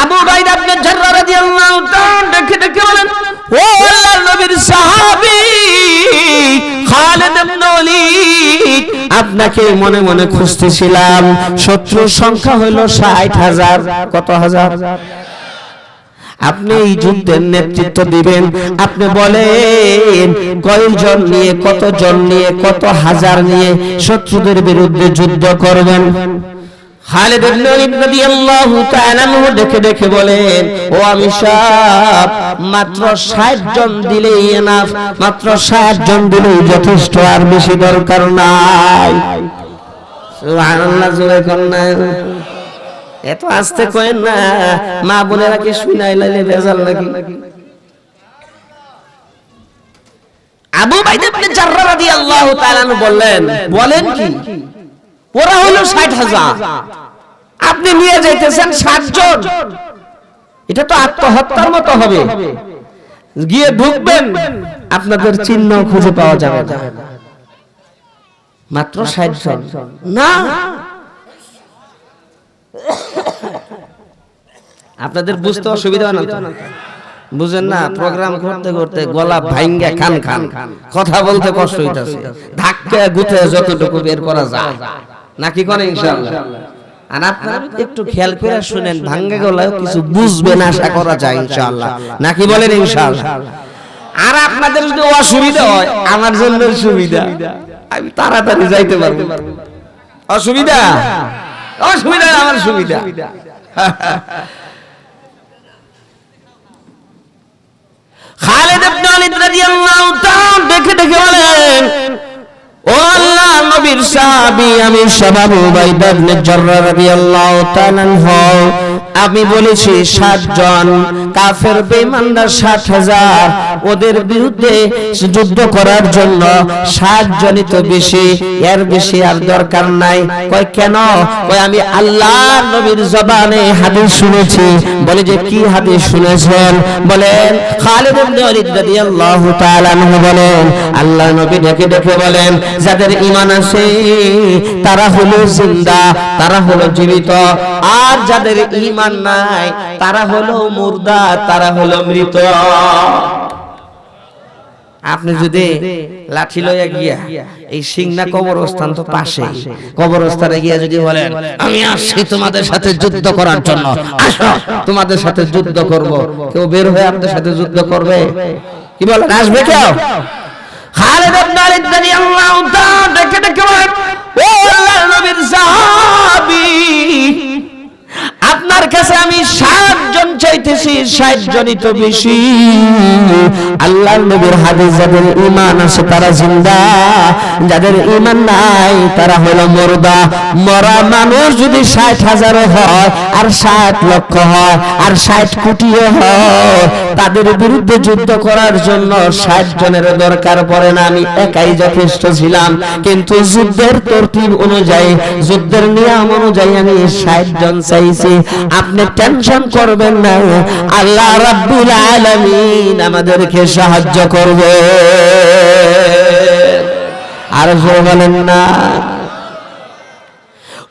আবু দেখে দেখে বলেন, ও নবীর আপনাকে মনে মনে খুঁজতেছিলাম। শত্রুর সংখ্যা হলো 60000 কত হাজার? আপনি এই যুদ্ধের নেতৃত্ব দিবেন। আপনি বলেন, কয়জন নিয়ে নিয়ে, কত হাজার নিয়ে শত্রুদের বিরুদ্ধে যুদ্ধ করবেন? খালিদ ইবনে ওয়ালিদ রাদিয়াল্লাহু তাআলা দেখে দেখে বলেন, ও আমি মাত্র 60 জন দিলেই এনাফ, মাত্র 60 জন দিলেই যথেষ্ট, আর বেশি দরকার নাই। সুবহানাল্লাহ, জোরে কোন না। এত আস্তে কয়েন না, মা বোনেরা কি শুনাই লাইলে বেজাল নাকি? আবু বাইদ ইবনে জাররা রাদিয়াল্লাহু তাআলা বললেন, বলেন কি ওরা হলো 60000 আপনি নিয়ে যাইতেছেন 60 জন। এটা তো আত্মহত্যার মতো হবে। গিয়ে ঢুকবেন, আপনাদের চিহ্ন খুঁজে পাওয়া যাবে না। মাত্র 60 জন। না। আপনাদের বুঝতে অসুবিধা না বুঝেন না প্রোগ্রাম করতে করতে গলা ভাঙ্গা খান খান। কথা বলতে কষ্ট হইতাছে। ধাক্কা গুতে যতটুকু বের করা যায়। নাকি করে ইনশাআল্লাহ? আর আপনারা একটু খেয়াল করে শুনেন ভাঙ্গা গলায় কিছু বুঝবেন আশা করা যায় ইনশাআল্লাহ। নাকি বলেন ইনশাআল্লাহ? আর আপনাদের যদি অসুবিধা হয় আমার জন্য সুবিধা। আমি তাড়াতাড়ি যাইতে পারব। অসুবিধা? অসুবিধা আমার সুবিধা। খালেদ ইবনে ওয়ালিদ রাদিয়াল্লাহু তাআলা দেখে দেখে বলেন ও আল্লাহ নবীর সাহাবী আমি সাহাবু উবাইদা ইবনে জাররা রাদিয়াল্লাহু তাআলা আমি বলেছি সাতজন কাফের বেঈমানরা ষাট হাজার ওদের বিরুদ্ধে যুদ্ধ করার জন্য ষাট জনই তো বেশি, এর বেশি আর দরকার নাই। কয়, কেন? কয়, আমি আল্লাহ নবীর জবানে হাদিস শুনেছি। বলে যে, কি হাদিস শুনেছেন? বলেন, খালিদ ইবনে ওয়ালিদ রাদিয়াল্লাহু তাআলা আনহু বলেন আল্লাহ নবী ডেকে ডেকে বলেন, যাদের ঈমান আছে, তারা হলো জিন্দা, তারা হলো জীবিত। আর যাদের ঈমান নাই, তারা হলো মুর্দা, তারা হলো মৃত। আপনি যদি লাঠি লইয়া গিয়া এই সিংনা কবরস্থান তো পাশে, কবরস্থানে গিয়া যদি বলেন, আমি আসছি তোমাদের সাথে যুদ্ধ করার জন্য, আসো, তোমাদের সাথে যুদ্ধ করব। কেউ বের হয়ে আপনাদের সাথে যুদ্ধ করবে? কি বলেন, আসবে কেউ? খালিদ ইবনে কাছে আমি ষাট জন চাইতেছি ষাট বেশি। নবীর যাদের ইমান আছে তারা জিন্দা। যাদের ইমান নাই তারা হলো মরদা। মরা মানুষ যদি ষাট হয় আর ষাট লক্ষ হয় আর ষাট হয়, তাদের বিরুদ্ধে যুদ্ধ করার জন্য ষাট জনের দরকার পড়ে না। আমি একাই যথেষ্ট ছিলাম, কিন্তু যুদ্ধের তরতিব অনুযায়ী, যুদ্ধের নিয়ম অনুযায়ী আমি ষাট জন চাইছি। আপনি টেনশন করবেন না আল্লাহ রাব্বুল আলামিন আমাদেরকে সাহায্য করবে। আর বলেন না।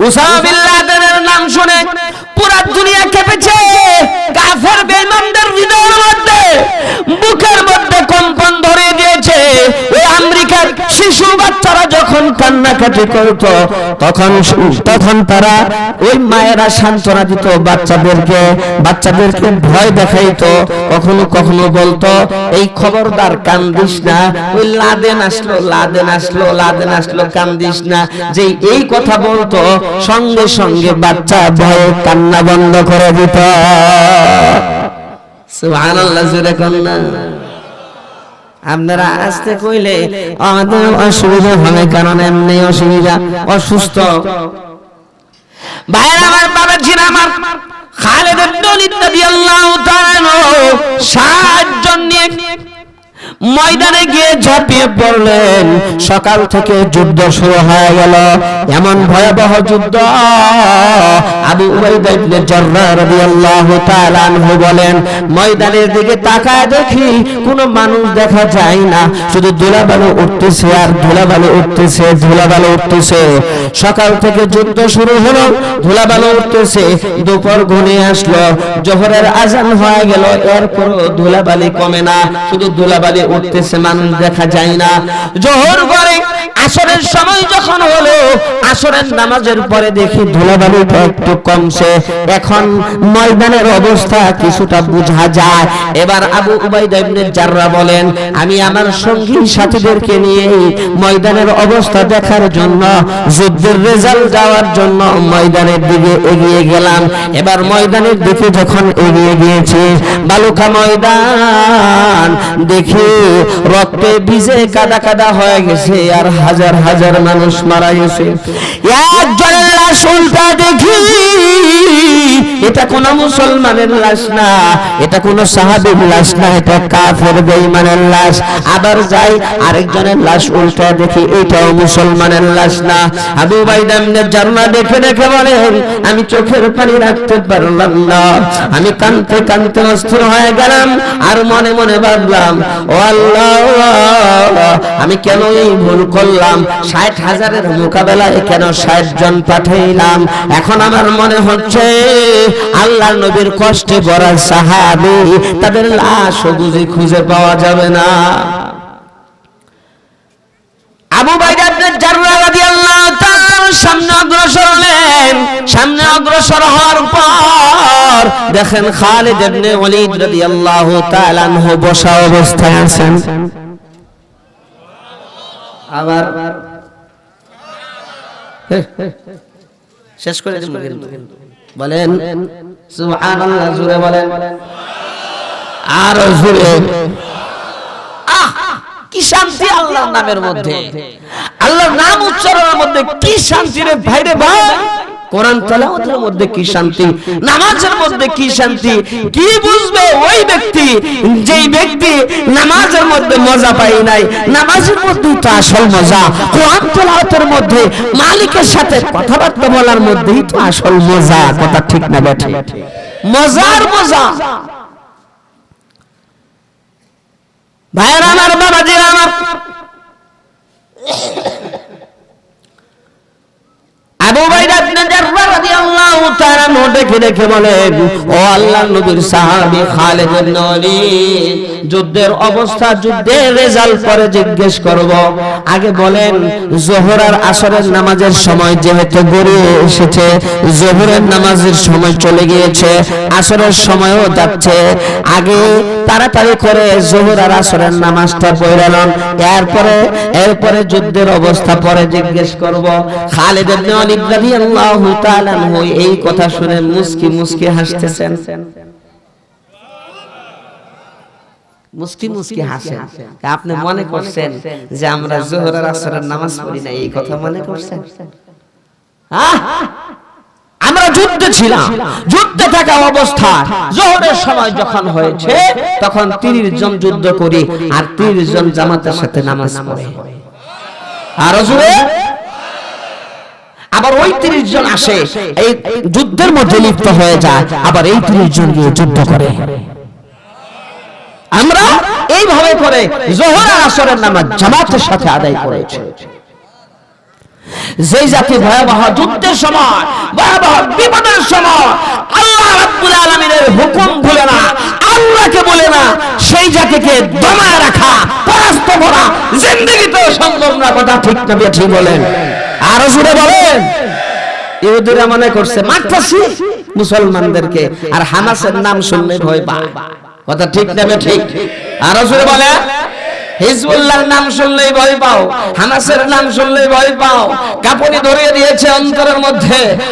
উসামা কান্নাকাটি করত, তখন তখন তারা ওই মায়েরা সান্ত্বনা দিত বাচ্চাদেরকে বাচ্চাদেরকে ভয় দেখাইতো, কখনো কখনো বলতো, এই খবরদার কান্দিস না, ওই লাদেন আসলো লাদেন আসলো লাদেন আসলো কান্দিস না। যে এই কথা বলতো, সঙ্গে সঙ্গে বাচ্চা ভয়ে কান্না বন্ধ করে দিত। সুবহানাল্লাহ, জোরে কন্যা আপনারা আসতে কইলে আমাদের অসুবিধা হবে কারণ এমনি অসুবিধা অসুস্থ। ভাইরা আমার বাবা ছিল আমার খালেদ তাআলা আনহু ষাট নিয়ে ময়দানে গিয়ে ঝাঁপিয়ে পড়লেন। সকাল থেকে যুদ্ধ শুরু হয়ে গেল। এমন ভয়াবহ যুদ্ধ, আবু উবাইদা ইবনে রাদিয়াল্লাহু তাআলা আনহু বলেন, ময়দানের দিকে তাকায় দেখি কোনো মানুষ দেখা যায় না। শুধু ধুলাবালু উঠতেছে আর ধুলাবালু উঠতেছে ধুলাবালু উঠতেছে। সকাল থেকে যুদ্ধ শুরু হলো, ধুলাবালু উঠতেছে, দুপুর ঘনিয়ে আসলো। জোহরের আজান হয়ে গেল, এরপরও ধুলাবালি কমে না। শুধু ধুলাবালি উঠতেছে মানুষ দেখা যায় না। জোহর করে আসরের সময় যখন হলো, আসরের নামাজের পরে দেখি ধুলাবালিটা একটু কমছে। এখন ময়দানের অবস্থা কিছুটা বোঝা যায়। এবার আবু উবাইদা ইবনে জাররা বলেন, আমি আমার সঙ্গী সাথীদেরকে নিয়ে ময়দানের অবস্থা দেখার জন্য, যুদ্ধের রেজাল্ট যাওয়ার জন্য ময়দানের দিকে এগিয়ে গেলাম। এবার ময়দানের দিকে যখন এগিয়ে গিয়েছি, বালুকা ময়দান দেখি রক্তে ভিজে কাদা কাদা হয়ে গেছে আর হাজার হাজার মানুষ মারা গেছে। একজনের লাশ উল্টা দেখি। এটা কোন মুসলমানের লাশ না, এটা কোন সাহাবীর লাশ না, এটা কাফের লাশ। আবার যাই, আরেকজনের লাশ উল্টা দেখি, এটাও মুসলমানের লাশ না। আবু দেখে দেখে বলেন, আমি চোখের পানি রাখতে পারলাম না। আমি কানতে কানতে অস্থির হয়ে গেলাম, আর মনে মনে ভাবলাম, ও আল্লাহ, আমি কেন এই ভুল করলাম? ষাট হাজারের মোকাবেলায় কেন ষাট জন পাঠাইলাম? এখন আমার মনে হচ্ছে আল্লাহ নবীর কষ্টে ভরা সাহাবি, তাদের লাশ বুঝি খুঁজে পাওয়া যাবে না। আবু সামনে অগ্রসর হলেন। সামনে অগ্রসর হওয়ার পর দেখেন খালিদ ইবনে ওয়ালিদ রাদিয়াল্লাহু তাআলা বসা অবস্থায় আছেন। আবার শেষ করে। বলেন সুবহানাল্লাহ বলেন। আর আহ কি শান্তি আল্লাহর নামের মধ্যে। আল্লাহর নাম উচ্চারণের মধ্যে কি শান্তি রে ভাই রে ভাই। কোরআন তেলাওয়াতের মধ্যে কি শান্তি, নামাজের মধ্যে কি শান্তি, কি বুঝবে ওই ব্যক্তি? যেই ব্যক্তি নামাজের মধ্যে মজা পাই নাই, নামাজের মধ্যে তো আসল মজা, কোরআন তেলাওয়াতের মধ্যে মালিকের সাথে কথাবার্তা বলার মধ্যেই তো আসল মজা, কথা ঠিক না বেঠে মজার মজা। ভাইরা আমার বাবাজিরা আমার আবু বাইদা ইবনে নো দেখে দেখে বলেন ও আল্লাহর নবীর সাহাবী খালিদ যুদ্ধের অবস্থা, যুদ্ধের রেজাল্ট পরে জিজ্ঞেস করব। আগে বলেন, জোহর আর আসরের নামাজের সময় যেহেতু গড়িয়ে এসেছে, জোহরের নামাজের সময় চলে গিয়েছে, আসরের সময়ও যাচ্ছে, আগে তাড়াতাড়ি করে জোহর আর আসরের নামাজটা পড়লাম এরপরে এরপরে যুদ্ধের অবস্থা পরে জিজ্ঞেস করব। খালিদ ইবনে ওয়ালিদ রাদিয়াল্লাহু তাআলা এই কথা শুনে মুস্কি মুস্কি হাসতেছেন। মুস্কি মুস্কি হাসেন। আপনি মনে করছেন যে আমরা আসরের নামাজ পড়ি না এই কথা মনে করছেন? আমরা যুদ্ধে ছিলাম, যুদ্ধে থাকা অবস্থা জোহরের সময় যখন হয়েছে, তখন তিরিশ জন যুদ্ধ করি আর তিরিশ জন জামাতের সাথে নামাজ পড়ে। আর আবার ওই তিরিশ জন আসে, এই যুদ্ধের মধ্যে লিপ্ত হয়ে যায়, আবার এই তিরিশ জন গিয়ে যুদ্ধ করে। আমরা এইভাবে করে জোহর আসরের নামাজ জামাতের সাথে আদায় করেছি। যেই জাতি ভয়াবহ যুদ্ধের সময়, ভয়াবহ বিপদের সময়, আল্লাহ রাব্বুল আলামিনের হুকুম ভুলে না, আল্লাহকে বলে না, সেই জাতিকে দমায় রাখা, পরাস্ত করা, জিন্দগিতেও সম্ভব না, কথা ঠিক না ঠিক বলেন। আরও জুড়ে বলেন। ইহুদিরা মনে করছে, মারতেছি মুসলমানদেরকে। আর হামাসের নাম শুনলে ভয় পায়। কথা ঠিক নেবে ঠিক? আরও জুড়ে বলে হিজবুল্লাহর নাম শুনলেই ভয় পাও, হামাসের নাম শুনলেই ভয় পাও। কাপড়ি ধরিয়ে দিয়েছে অন্তরের মধ্যে।